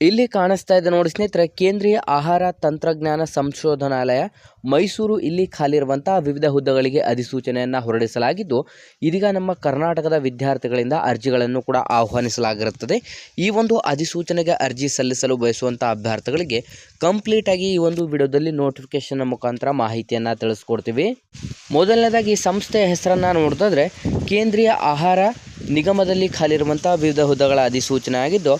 ಇಲ್ಲಿ ಕಾಣಿಸ್ತಾ ಇದೆ ನೋಡಿ ಸ್ನೇಹಿತರೆ, ಕೇಂದ್ರೀಯ ಆಹಾರ ತಂತ್ರಜ್ಞಾನ ಸಂಶೋಧನಾಲಯ ಮೈಸೂರು ಇಲ್ಲಿ ಖಾಲಿರುವಂಥ ವಿವಿಧ ಹುದ್ದೆಗಳಿಗೆ ಅಧಿಸೂಚನೆಯನ್ನು ಹೊರಡಿಸಲಾಗಿದ್ದು, ಇದೀಗ ನಮ್ಮ ಕರ್ನಾಟಕದ ವಿದ್ಯಾರ್ಥಿಗಳಿಂದ ಅರ್ಜಿಗಳನ್ನು ಕೂಡ ಆಹ್ವಾನಿಸಲಾಗಿರುತ್ತದೆ. ಈ ಒಂದು ಅಧಿಸೂಚನೆಗೆ ಅರ್ಜಿ ಸಲ್ಲಿಸಲು ಬಯಸುವಂಥ ಅಭ್ಯರ್ಥಿಗಳಿಗೆ ಕಂಪ್ಲೀಟಾಗಿ ಈ ಒಂದು ವಿಡಿಯೋದಲ್ಲಿ ನೋಟಿಫಿಕೇಶನ್ ಮುಖಾಂತರ ಮಾಹಿತಿಯನ್ನು ತಿಳಿಸ್ಕೊಡ್ತೀವಿ. ಮೊದಲನೇದಾಗಿ ಈ ಸಂಸ್ಥೆಯ ಹೆಸರನ್ನು ನೋಡಿದ್ರೆ ಕೇಂದ್ರೀಯ ಆಹಾರ ನಿಗಮದಲ್ಲಿ ಖಾಲಿರುವಂಥ ವಿವಿಧ ಹುದ್ದೆಗಳ ಅಧಿಸೂಚನೆ ಆಗಿದ್ದು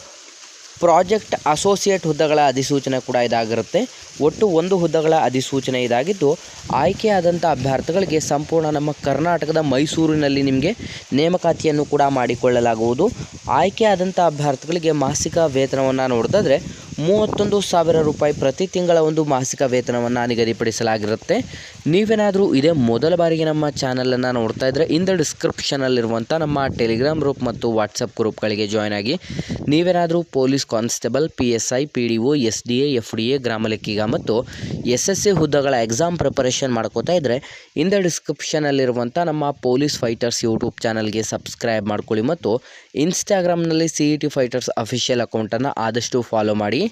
ಪ್ರಾಜೆಕ್ಟ್ ಅಸೋಸಿಯೇಟ್ ಹುದ್ದೆಗಳ ಅಧಿಸೂಚನೆ ಕೂಡ ಇದಾಗಿರುತ್ತೆ. ಒಟ್ಟು ಒಂದು ಹುದ್ದೆಗಳ ಅಧಿಸೂಚನೆ ಇದಾಗಿದ್ದು ಆಯ್ಕೆಯಾದಂಥ ಅಭ್ಯರ್ಥಿಗಳಿಗೆ ಸಂಪೂರ್ಣ ನಮ್ಮ ಕರ್ನಾಟಕದ ಮೈಸೂರಿನಲ್ಲಿ ನಿಮಗೆ ನೇಮಕಾತಿಯನ್ನು ಕೂಡ ಮಾಡಿಕೊಳ್ಳಲಾಗುವುದು. ಆಯ್ಕೆಯಾದಂಥ ಅಭ್ಯರ್ಥಿಗಳಿಗೆ ಮಾಸಿಕ ವೇತನವನ್ನು ನೋಡಿದ್ರೆ ಮೂವತ್ತೊಂದು ಸಾವಿರ ರೂಪಾಯಿ ಪ್ರತಿ ತಿಂಗಳ ಒಂದು ಮಾಸಿಕ ವೇತನವನ್ನು ನಿಗದಿಪಡಿಸಲಾಗಿರುತ್ತೆ. ನೀವೇನಾದರೂ ಇದೇ ಮೊದಲ ಬಾರಿಗೆ ನಮ್ಮ ಚಾನಲನ್ನು ನೋಡ್ತಾ ಇದ್ದರೆ ಇಂದ ಡಿಸ್ಕ್ರಿಪ್ಷನಲ್ಲಿರುವಂಥ ನಮ್ಮ ಟೆಲಿಗ್ರಾಮ್ ಗ್ರೂಪ್ ಮತ್ತು ವಾಟ್ಸಪ್ ಗ್ರೂಪ್ಗಳಿಗೆ ಜಾಯ್ನ್ ಆಗಿ. ನೀವೇನಾದರೂ police constable P S I P D O S D A F D A ಗ್ರಾಮ ಲೆಕ್ಕಿಗ ಮತ್ತು ಎಸ್ ಎಸ್ ಸಿ ಹುದ್ದೆಗಳ ಎಕ್ಸಾಮ್ ಪ್ರಿಪರೇಷನ್ ಮಾಡ್ಕೋತಾ ಇದ್ದರೆ ಇಂದ ಡಿಸ್ಕ್ರಿಪ್ಷನಲ್ಲಿರುವಂಥ ನಮ್ಮ ಪೊಲೀಸ್ ಫೈಟರ್ಸ್ ಯೂಟ್ಯೂಬ್ ಚಾನಲ್ಗೆ ಸಬ್ಸ್ಕ್ರೈಬ್ ಮಾಡ್ಕೊಳ್ಳಿ ಮತ್ತು ಇನ್ಸ್ಟಾಗ್ರಾಮ್ನಲ್ಲಿ C E T fighters official ಅಕೌಂಟನ್ನು ಆದಷ್ಟು ಫಾಲೋ ಮಾಡಿ.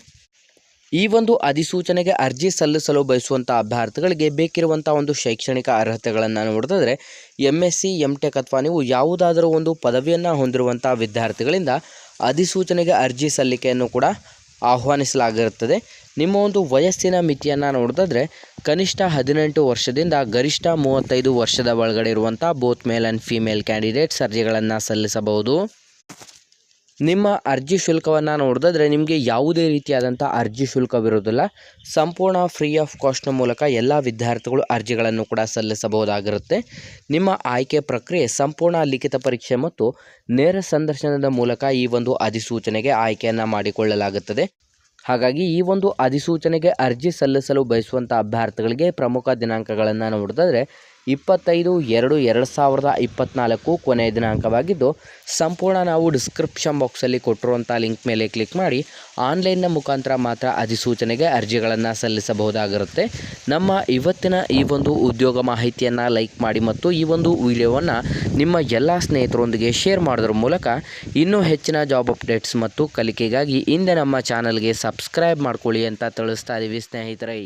ಈ ಒಂದು ಅಧಿಸೂಚನೆಗೆ ಅರ್ಜಿ ಸಲ್ಲಿಸಲು ಬಯಸುವಂಥ ಅಭ್ಯರ್ಥಿಗಳಿಗೆ ಬೇಕಿರುವಂಥ ಒಂದು ಶೈಕ್ಷಣಿಕ ಅರ್ಹತೆಗಳನ್ನು ನೋಡಿದ್ರೆ M S C M tech ಅಥವಾ ನೀವು ಯಾವುದಾದರೂ ಒಂದು ಪದವಿಯನ್ನು ಹೊಂದಿರುವಂಥ ವಿದ್ಯಾರ್ಥಿಗಳಿಂದ ಅಧಿಸೂಚನೆಗೆ ಅರ್ಜಿ ಸಲ್ಲಿಕೆಯನ್ನು ಕೂಡ ಆಹ್ವಾನಿಸಲಾಗಿರುತ್ತದೆ. ನಿಮ್ಮ ಒಂದು ವಯಸ್ಸಿನ ಮಿತಿಯನ್ನು ನೋಡಿದ್ರೆ ಕನಿಷ್ಠ ಹದಿನೆಂಟು ವರ್ಷದಿಂದ ಗರಿಷ್ಠ ಮೂವತ್ತೈದು ವರ್ಷದ ಒಳಗಡೆ ಇರುವಂಥ both male and female candidates ಅರ್ಜಿಗಳನ್ನು ಸಲ್ಲಿಸಬಹುದು. ನಿಮ್ಮ ಅರ್ಜಿ ಶುಲ್ಕವನ್ನು ನೋಡಿದ್ರೆ ನಿಮಗೆ ಯಾವುದೇ ರೀತಿಯಾದಂಥ ಅರ್ಜಿ ಶುಲ್ಕವಿರುವುದಿಲ್ಲ ಸಂಪೂರ್ಣ ಫ್ರೀ ಆಫ್ ಕಾಸ್ಟ್ನ ಮೂಲಕ ಎಲ್ಲ ವಿದ್ಯಾರ್ಥಿಗಳು ಅರ್ಜಿಗಳನ್ನು ಕೂಡ ಸಲ್ಲಿಸಬಹುದಾಗಿರುತ್ತೆ. ನಿಮ್ಮ ಆಯ್ಕೆ ಪ್ರಕ್ರಿಯೆ ಸಂಪೂರ್ಣ ಲಿಖಿತ ಪರೀಕ್ಷೆ ಮತ್ತು ನೇರ ಸಂದರ್ಶನದ ಮೂಲಕ ಈ ಒಂದು ಅಧಿಸೂಚನೆಗೆ ಆಯ್ಕೆಯನ್ನು ಮಾಡಿಕೊಳ್ಳಲಾಗುತ್ತದೆ. ಹಾಗಾಗಿ ಈ ಒಂದು ಅಧಿಸೂಚನೆಗೆ ಅರ್ಜಿ ಸಲ್ಲಿಸಲು ಬಯಸುವಂಥ ಅಭ್ಯರ್ಥಿಗಳಿಗೆ ಪ್ರಮುಖ ದಿನಾಂಕಗಳನ್ನು ನೋಡಿದ್ರೆ ಇಪ್ಪತ್ತೈದು, ಎರಡು ಎರಡು ಸಾವಿರದ ಇಪ್ಪತ್ತ್ನಾಲ್ಕು ಕೊನೆಯ ದಿನಾಂಕವಾಗಿದ್ದು, ಸಂಪೂರ್ಣ ನಾವು ಡಿಸ್ಕ್ರಿಪ್ಷನ್ ಬಾಕ್ಸಲ್ಲಿ ಕೊಟ್ಟಿರುವಂಥ ಲಿಂಕ್ ಮೇಲೆ ಕ್ಲಿಕ್ ಮಾಡಿ ಆನ್ಲೈನ್ನ ಮುಖಾಂತರ ಮಾತ್ರ ಅಧಿಸೂಚನೆಗೆ ಅರ್ಜಿಗಳನ್ನು ಸಲ್ಲಿಸಬಹುದಾಗಿರುತ್ತೆ. ನಮ್ಮ ಇವತ್ತಿನ ಈ ಒಂದು ಉದ್ಯೋಗ ಮಾಹಿತಿಯನ್ನು ಲೈಕ್ ಮಾಡಿ ಮತ್ತು ಈ ಒಂದು ವಿಡಿಯೋವನ್ನು ನಿಮ್ಮ ಎಲ್ಲ ಸ್ನೇಹಿತರೊಂದಿಗೆ ಶೇರ್ ಮಾಡೋದ್ರ ಮೂಲಕ ಇನ್ನೂ ಹೆಚ್ಚಿನ ಜಾಬ್ ಅಪ್ಡೇಟ್ಸ್ ಮತ್ತು ಕಲಿಕೆಗಾಗಿ ಹಿಂದೆ ನಮ್ಮ ಚಾನಲ್ಗೆ ಸಬ್ಸ್ಕ್ರೈಬ್ ಮಾಡ್ಕೊಳ್ಳಿ ಅಂತ ತಿಳಿಸ್ತಾ ಇದ್ದೀವಿ ಸ್ನೇಹಿತರೆ.